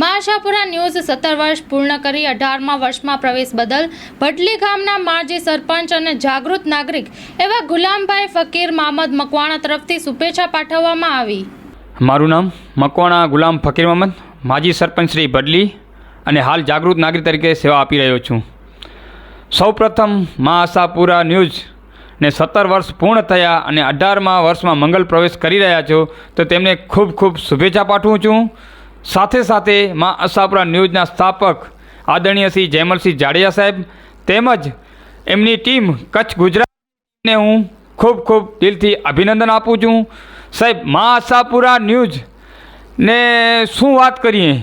મહાશાપુરા news સત્તર વર્ષ પૂર્ણ કરી અઢારમા વર્ષમાં પ્રવેશ બદલ ભટલી ગામના માજી સરપંચ અને જાગૃત નાગરિક એવા ગુલામભાઈ ફકીર મામદ મકવાણા તરફથી શુભેચ્છા પાઠવવામાં આવી. મારું નામ મકવાણા ગુલામ ફકીર મહમદ માજી સરપંચ શ્રી ભડલી અને હાલ જાગૃત નાગરિક તરીકે સેવા આપી રહ્યો છું. સૌપ્રથમ મા આશાપુરા ન્યૂઝ ને સત્તર વર્ષ પૂર્ણ થયા અને અઢારમા વર્ષમાં મંગલ પ્રવેશ કરી રહ્યા છો તો તેમને ખૂબ ખૂબ શુભેચ્છા પાઠવું છું. સાથે સાથે મા આશાપુરા ન્યૂઝના સ્થાપક આદરણીય શ્રી જયમલસિંહ જાડેજા સાહેબ તેમજ એમની ટીમ કચ્છ ગુજરાતને હું ખૂબ ખૂબ દિલથી અભિનંદન આપું છું. સાહેબ, મા આશાપુરા ન્યૂઝ ને શું વાત કરીએ?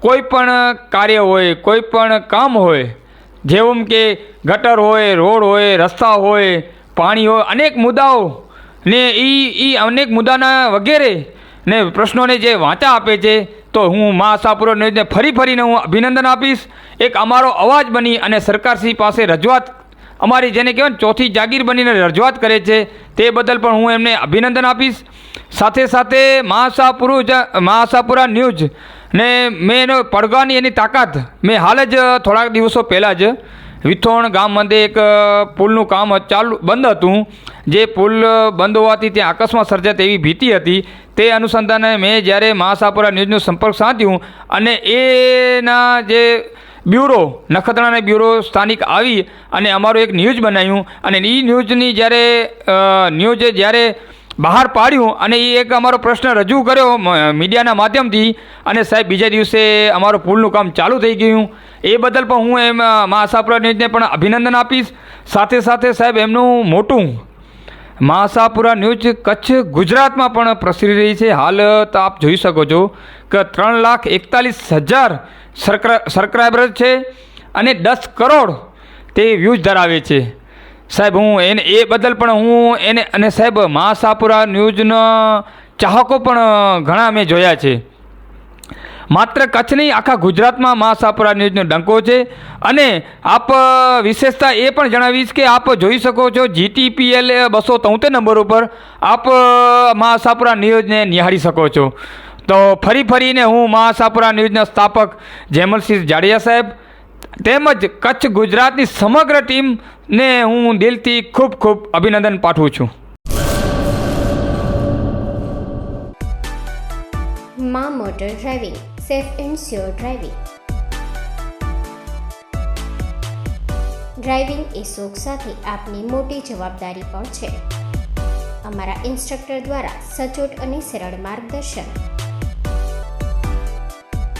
કોઈ પણ કાર્ય હોય, કોઈ પણ કામ હોય, જેવું કે ગટર હોય, રોડ હોય, રસ્તા હોય, પાણી હોય, અનેક મુદ્દાઓ ને એ અનેક મુદ્દાના વગેરે ને પ્રશ્નોને જે વાંચા આપે છે તો હું મા આશાપુરા ન્યૂઝને ફરી ફરીને હું અભિનંદન આપીશ. એક અમારો અવાજ બની અને સરકારશ્રી પાસે રજૂઆત, અમારી જેને કહેવાય ચોથી જાગીર બનીને રજૂઆત કરે છે, તે બદલ પણ હું એમને અભિનંદન આપીશ. સાથે સાથે મહાસાપુરુ મહાસાપુરા ન્યૂઝ ને મેં એનો પડઘાની એની તાકાત મેં હાલ જ થોડાક દિવસો પહેલાં જ વિથોણ ગામ એક પુલનું કામ ચાલુ, બંધ હતું. જે પુલ બંધ હોવાથી ત્યાં અકસ્માત સર્જાય તેવી ભીતિ હતી. તે અનુસંધાને મેં જ્યારે મહાસાપુરા ન્યૂઝનો સંપર્ક સાધ્યું અને એના જે બ્યુરો, નખત્રાણા બ્યુરો સ્થાનિક આવી અને અમારું એક ન્યૂઝ બનાવ્યું. અને એ ન્યૂઝની જ્યારે ન્યૂઝે જ્યારે બહાર પાડ્યું અને એ એક અમારો પ્રશ્ન રજૂ કર્યો મીડિયાના માધ્યમથી. અને સાહેબ, બીજા દિવસે અમારું પુલનું કામ ચાલુ થઈ ગયું. એ બદલ પણ હું એમ મહાસાપુરા ન્યૂઝને પણ અભિનંદન આપીશ. સાથે સાથે સાહેબ, એમનું મોટું મહાસાપુરા ન્યૂઝ કચ્છ ગુજરાતમાં પણ પ્રસરી રહી છે. હાલ તો આપ જોઈ શકો છો કે ત્રણ લાખ એકતાલીસ હજાર સબસ્ક્રાઈબર છે અને દસ કરોડ તે વ્યૂઝ ધરાવે છે. સાહેબ, હું એને એ બદલ પણ હું એને અને સાહેબ, મહાસાપુરા ન્યૂઝના ચાહકો પણ ઘણા મેં જોયા છે. માત્ર કચ્છ નહીં, આખા ગુજરાતમાં મહાસાપુરા ન્યૂઝનો ડંકો છે. અને આપ વિશેષતા એ પણ જણાવીશ કે આપ જોઈ શકો છો, જીટીપીએલ બસો તોતેર નંબર ઉપર આપ મહાસાપુરા ન્યૂઝને નિહાળી શકો છો. તો ફરી ફરીને હું મહાસાપુરા ન્યૂઝના સ્થાપક જેમલસિંહ જાડિયા સાહેબ તેમજ કચ્છ ગુજરાતની સમગ્ર ટીમને હું દિલથી ખૂબ ખૂબ અભિનંદન પાઠવું છું. મા motor driving, safe and sure driving. Driving એ શોખ સાથે આપની મોટી જવાબદારી પણ છે. અમારા ઇન્સ્ટ્રક્ટર દ્વારા સચોટ અને સરળ માર્ગદર્શન